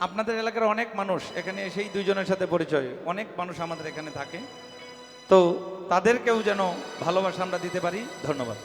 আপনাদের এলাকার অনেক মানুষ এখানে সেই দুজনের সাথে পরিচয়। অনেক মানুষ আমাদের এখানে থাকে। তো তাদেরকেও যেন ভালোবাসা আমরা দিতে পারি। ধন্যবাদ।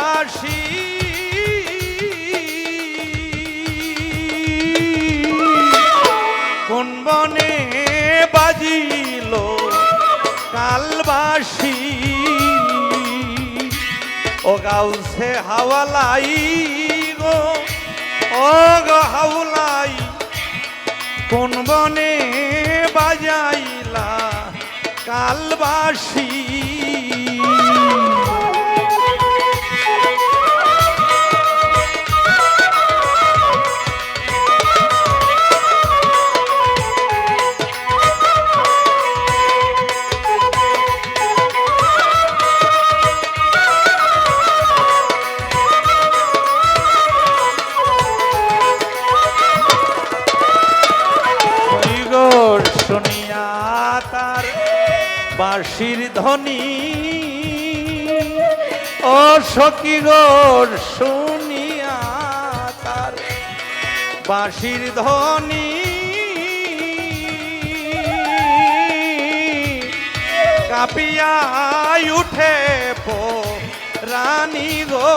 খায়াসি কোন বনে বাজিল কালবাসি? ও গাউসে হাওয়ালাই গো, ও গো হাওলাই কোন বনে বাজাইলা কালবাসি? তার বাঁশির ধ্বনি। ও সখী গর তার বাঁশির ধ্বনি। কাপিয়াই উঠে পো রানী গো।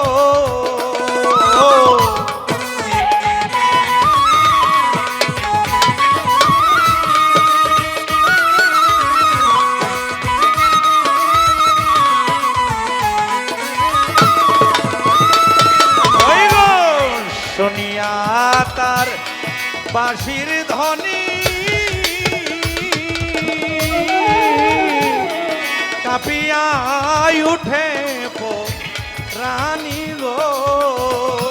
তার বাঁশির ধ্বনি। কাপিয়াই উঠে রানী গো।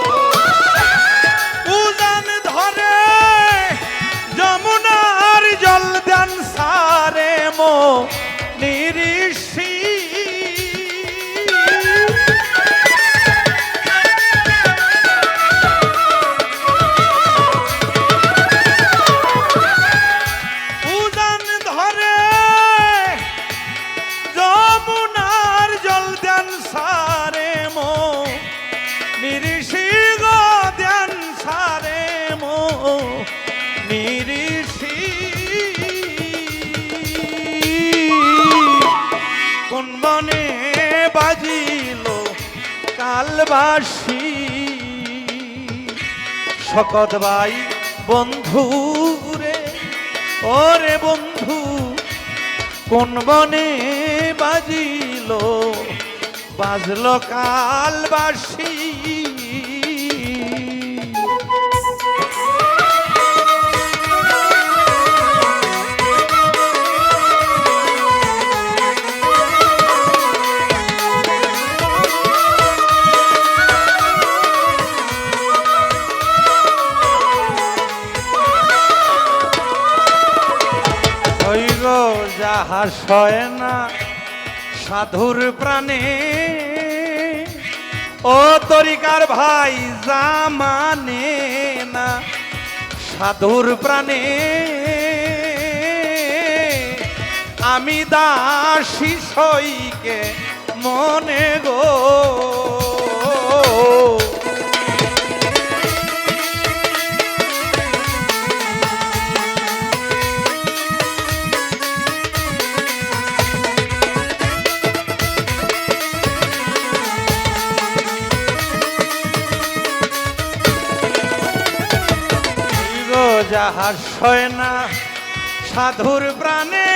কালবাসী শকত ভাই বন্ধু রে ওরে বন্ধু কোন বনে বাজিল বাজল কালবাসী। যাহা সয় না সাধুর প্রাণে। ও তরিকার ভাই, জামানে না সাধুর প্রাণে। আমি দাসী সইকে মনে গো। সয় না সাধুর প্রাণে।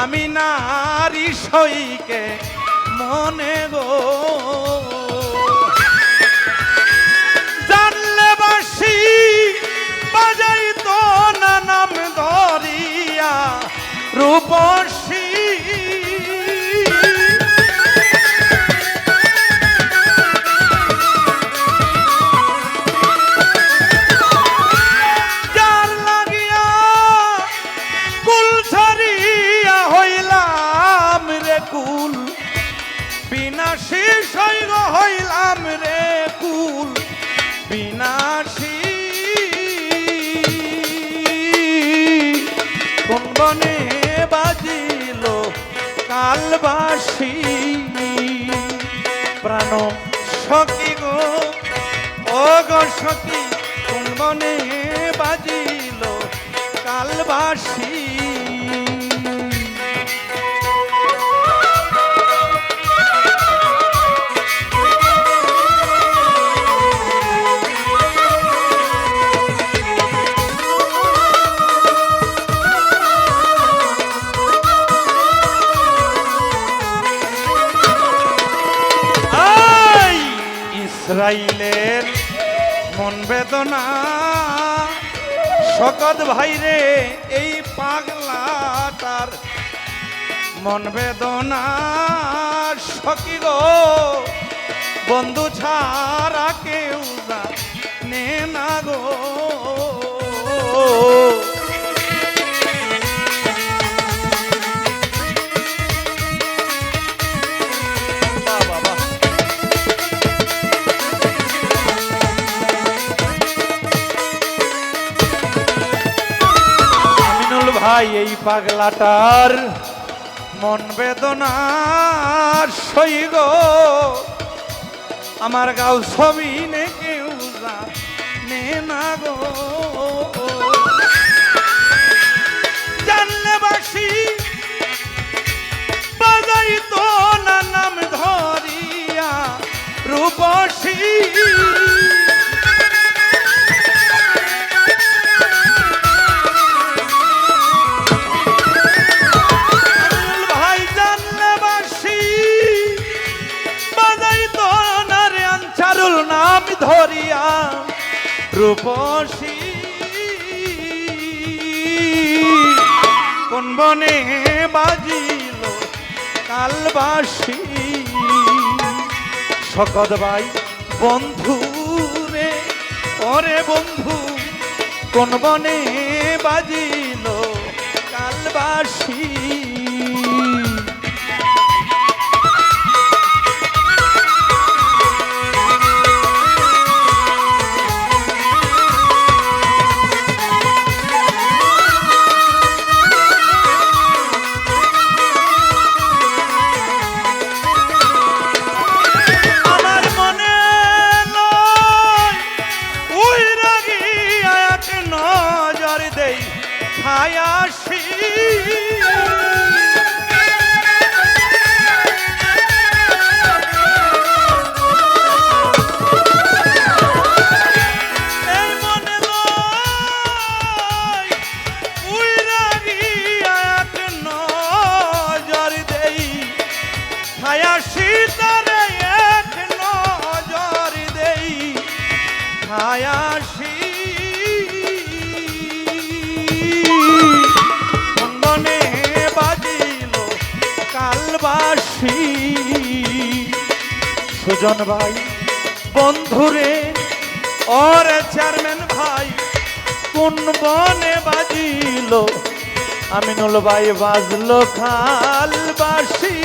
আমি নারী সইকে মনে গো। জানলে বাসি বাজাই তো নাম ধরিয়া রূপসী কুল। বিনাশী সৈগ হইলাম রে কুল। বিনাশী কোন বনে বাজিল কালবাসী। প্রাণ সখী গো, ও গো সখী কোন বনে বাজিল কালবাসী। বেদনা। শকত ভাইরে এই পাগলাটার মন বেদনা। সকি গো বন্ধু ছাড়া ভাই এই পাগলাটার মন বেদনার সইগ আমার গাও ছবি ধরিয়া রূপসী। কোন বনে বাজিল কালবাসী? শকত ভাই বন্ধু রে ওরে বন্ধু, কোন বনে বাজিল কালবাসী? সুজন ভাই। বন্ধুরে ওর চেয়ারম্যান ভাই কোন বনে বাজিল? আমিনুল ভাই বাজলো খাল খালবাসী।